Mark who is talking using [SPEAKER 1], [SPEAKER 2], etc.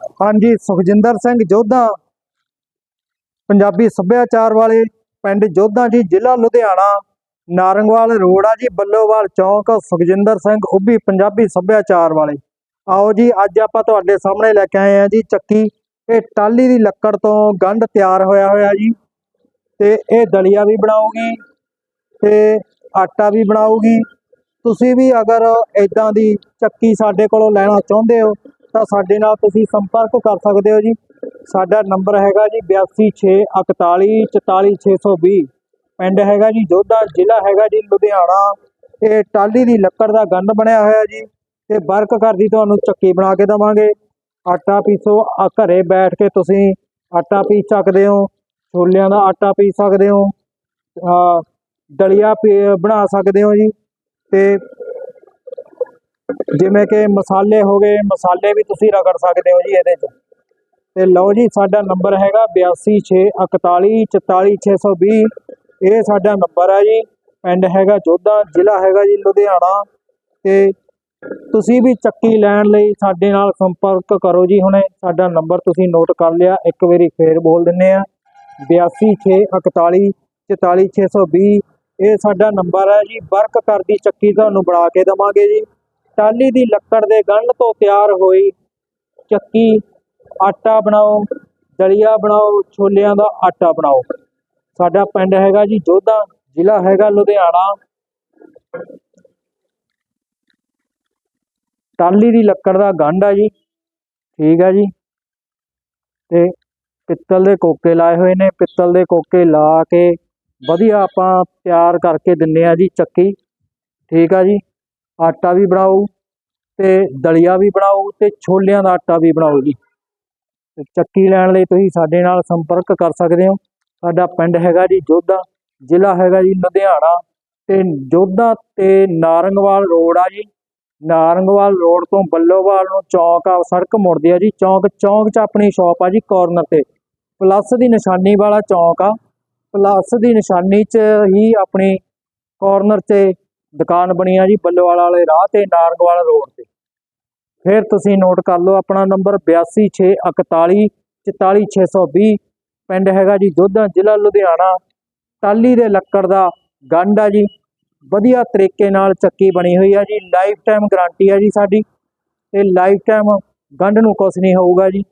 [SPEAKER 1] ਹਾਂਜੀ, ਸੁਖਜਿੰਦਰ ਸਿੰਘ ਜੋਧਾ, ਪੰਜਾਬੀ ਸੱਭਿਆਚਾਰ ਵਾਲੇ ਪਿੰਡ ਜੋਧਾ ਜੀ, ਜ਼ਿਲ੍ਹਾ ਲੁਧਿਆਣਾ, ਨਾਰੰਗਵਾਲ ਰੋਡ ਆ ਜੀ, ਬੱਲੋਵਾਲ ਚੌਂਕ, ਸੁਖਜਿੰਦਰ ਸਿੰਘ ਉੱਭੀ, ਪੰਜਾਬੀ ਸੱਭਿਆਚਾਰ ਵਾਲੇ। ਆਓ ਜੀ, ਅੱਜ ਆਪਾਂ ਤੁਹਾਡੇ ਸਾਹਮਣੇ ਲੈ ਕੇ ਆਏ ਆ ਜੀ, ਚੱਕੀ। ਇਹ ਟਾਲੀ ਦੀ ਲੱਕੜ ਤੋਂ ਗੰਢ ਤਿਆਰ ਹੋਇਆ ਹੋਇਆ ਜੀ। ਤੇ ਇਹ ਦਲੀਆ ਵੀ ਬਣਾਉਗੀ ਤੇ ਆਟਾ ਵੀ ਬਣਾਉਗੀ ਤੁਸੀਂ ਵੀ ਅਗਰ ਇਦਾਂ ਦੀ ਚੱਕੀ ਸਾਡੇ ਕੋਲੋਂ ਲੈਣਾ ਚਾਹੁੰਦੇ ਹੋ ਤਾਂ ਸਾਡੇ ਨਾਲ ਤੁਸੀਂ ਸੰਪਰਕ ਕਰ ਸਕਦੇ ਹੋ ਜੀ। ਸਾਡਾ ਨੰਬਰ ਹੈਗਾ ਜੀ 8264144620 ਪਿੰਡ ਹੈਗਾ ਜੀ, ਜੋਧਾ ਜ਼ਿਲ੍ਹਾ ਹੈਗਾ ਜੀ, ਲੁਧਿਆਣਾ। ਇਹ ਟਾਲੀ ਦੀ ਲੱਕੜ ਦਾ ਗੰਢ ਬਣਿਆ ਹੋਇਆ ਜੀ। ਤੇ ਵਰਕ ਕਰਦੀ ਤੁਹਾਨੂੰ ਚੱਕੀ ਬਣਾ ਕੇ ਦਵਾਂਗੇ। ਆਟਾ ਪੀਸੋ, ਆ ਘਰੇ ਬੈਠ ਕੇ ਤੁਸੀਂ ਆਟਾ ਪੀਸ ਸਕਦੇ ਹੋ। ਛੋਲਿਆਂ ਦਾ ਆਟਾ ਪੀਸ ਸਕਦੇ ਹੋ। ਅਹ ਦਲੀਆ ਪੀ- ਬਣਾ ਸਕਦੇ ਹੋ ਜੀ। ਤੇ ਜਿਵੇਂ ਕਿ ਮਸਾਲੇ ਹੋ ਗਏ, ਮਸਾਲੇ ਵੀ ਤੁਸੀਂ ਰਗੜ ਸਕਦੇ ਹੋ ਜੀ ਇਹਦੇ 'ਚ। ਤੇ ਲਓ ਜੀ, ਸਾਡਾ ਨੰਬਰ ਹੈਗਾ 8264144620 ਇਹ ਸਾਡਾ ਨੰਬਰ ਹੈ ਜੀ, ਪਿੰਡ ਹੈਗਾ ਜੋਧਾ, ਜ਼ਿਲ੍ਹਾ ਹੈਗਾ ਜੀ ਲੁਧਿਆਣਾ। ਤੇ ਤੁਸੀਂ ਵੀ ਚੱਕੀ ਲੈਣ ਲਈ ਸਾਡੇ ਨਾਲ ਸੰਪਰਕ ਕਰੋ ਜੀ ਹੁਣੇ। ਸਾਡਾ ਨੰਬਰ ਤੁਸੀਂ ਨੋਟ ਕਰ ਲਿਆ, ਇੱਕ ਵਾਰੀ ਫੇਰ ਬੋਲ ਦਿੰਨੇ ਆ। 8264144620 ਇਹ ਸਾਡਾ ਨੰਬਰ ਹੈ ਜੀ। ਵਰਕ ਕਰਦੀ ਚੱਕੀ ਤੁਹਾਨੂੰ ਬਣਾ ਕੇ ਦਵਾਂਗੇ ਜੀ। ਟਾਲੀ ਦੀ ਲੱਕੜ ਦੇ ਗੰਢ ਤੋਂ ਤਿਆਰ ਹੋਈ ਚੱਕੀ। ਆਟਾ ਬਣਾਓ, ਦਲੀਆ ਬਣਾਓ, ਛੋਲਿਆਂ ਦਾ ਆਟਾ ਬਣਾਓ। ਸਾਡਾ ਪਿੰਡ ਹੈਗਾ ਜੀ ਜੋਧਾ, ਜ਼ਿਲ੍ਹਾ ਹੈਗਾ ਲੁਧਿਆਣਾ। ਟਾਲੀ ਦੀ ਲੱਕੜ ਦਾ ਗੰਢ ਆ ਜੀ, ਠੀਕ ਆ ਜੀ। ਤੇ ਪਿੱਤਲ ਦੇ ਕੋਕੇ ਲਾਏ ਹੋਏ ਨੇ, ਪਿੱਤਲ ਦੇ ਕੋਕੇ ਲਾ ਕੇ ਵਧੀਆ ਆਪਾਂ ਤਿਆਰ ਕਰਕੇ ਦਿੰਨੇ ਆ ਜੀ ਚੱਕੀ, ਠੀਕ ਆ ਜੀ। ਆਟਾ ਵੀ ਬਣਾਓ ਤੇ ਦਲੀਆ ਵੀ ਬਣਾਓ ਤੇ ਛੋਲਿਆਂ ਦਾ ਆਟਾ ਵੀ ਬਣਾਓ ਜੀ। ਚੱਕੀ ਲੈਣ ਲਈ ਤੁਸੀਂ ਸਾਡੇ ਨਾਲ ਸੰਪਰਕ ਕਰ ਸਕਦੇ ਹੋ। ਸਾਡਾ ਪਿੰਡ ਹੈਗਾ ਜੀ ਜੋਧਾ, ਜ਼ਿਲ੍ਹਾ ਹੈਗਾ ਜੀ ਲੁਧਿਆਣਾ ਤੇ ਜੋਧਾ ਤੇ ਨਾਰੰਗਵਾਲ ਰੋਡ ਆ ਜੀ। ਨਾਰੰਗਵਾਲ ਰੋਡ ਤੋਂ ਬੱਲੋਵਾਲ ਨੂੰ ਚੌਂਕ ਆ, ਸੜਕ ਮੁੜਦੀ ਆ ਜੀ। ਚੌਂਕ ਚੌਂਕ 'ਚ ਆਪਣੀ ਸ਼ਾਪ ਆ ਜੀ ਕਾਰਨਰ ਤੇ। ਪਲੱਸ ਦੀ ਨਿਸ਼ਾਨੀ ਵਾਲਾ ਚੌਂਕ ਆ। ਪਲੱਸ ਦੀ ਨਿਸ਼ਾਨੀ 'ਚ ਹੀ ਆਪਣੀ ਕਾਰਨਰ 'ਤੇ ਦੁਕਾਨ ਬਣੀ ਆ ਜੀ ਬੱਲੋਵਾਲ ਵਾਲੇ ਰਾਹ ਤੇ, ਨਾਰਗਵਾਲ ਰੋਡ ਤੇ। ਫਿਰ ਤੁਸੀਂ ਨੋਟ ਕਰ ਲਓ ਆਪਣਾ ਨੰਬਰ 826414 44620 ਪਿੰਡ ਹੈਗਾ ਜੀ ਜੋਧਾ ਜ਼ਿਲ੍ਹਾ ਲੁਧਿਆਣਾ। ਟਾਲੀ ਦੇ ਲੱਕੜ ਦਾ ਗੰਢ ਆ ਜੀ। ਵਧੀਆ ਤਰੀਕੇ ਨਾਲ ਚੱਕੀ ਬਣੀ ਹੋਈ ਆ ਜੀ। ਲਾਈਫ ਟਾਈਮ ਗਾਰੰਟੀ ਆ ਜੀ ਸਾਡੀ। ਤੇ ਲਾਈਫ ਟਾਈਮ ਗੰਢ ਨੂੰ ਕੁਛ ਨਹੀਂ ਹੋਊਗਾ ਜੀ।